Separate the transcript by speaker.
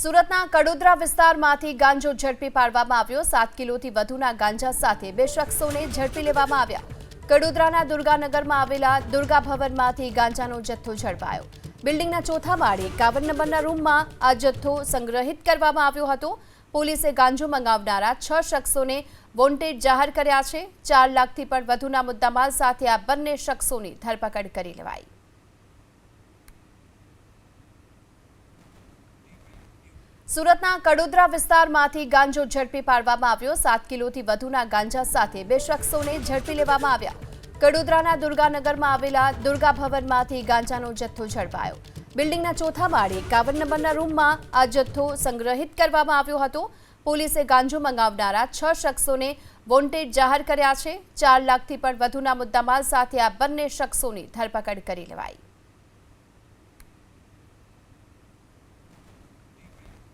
Speaker 1: સુરતના કડોદરા વિસ્તારમાંથી ગાંજો ઝડપી પાડવામાં આવ્યો. સાત કિલોથી વધુના ગાંજા સાથે બે શખ્સોને ઝડપી લેવામાં આવ્યા. કડોદરાના દુર્ગાનગરમાં આવેલા દુર્ગા ભવનમાંથી ગાંજાનો જથ્થો ઝડપાયો. બિલ્ડિંગના ચોથા માળે એકાવન નંબરના રૂમમાં આ જથ્થો સંગ્રહિત કરવામાં આવ્યો હતો. પોલીસે ગાંજો મંગાવનારા છ શખ્સોને વોન્ટેડ જાહેર કર્યા છે. ચાર લાખથી પણ વધુના મુદ્દામાલ સાથે આ બંને શખ્સોની ધરપકડ કરી લેવાઈ. સુરતના કડોદરા વિસ્તારમાંથી ગાંજો ઝડપી પાડવામાં આવ્યો. સાત કિલોથી વધુના ગાંજા સાથે બે શખ્સોને ઝડપી લેવામાં આવ્યા. કડોદરાના દુર્ગાનગરમાં આવેલા દુર્ગા ભવનમાંથી ગાંજાનો જથ્થો ઝડપાયો. બિલ્ડિંગના ચોથા માળે એકાવન નંબરના રૂમમાં આ જથ્થો સંગ્રહિત કરવામાં આવ્યો હતો. પોલીસે ગાંજો મંગાવનારા છ શખ્સોને વોન્ટેડ જાહેર કર્યા છે. ચાર લાખથી પણ વધુના મુદ્દામાલ સાથે આ બંને શખ્સોની ધરપકડ કરી લેવાઈ.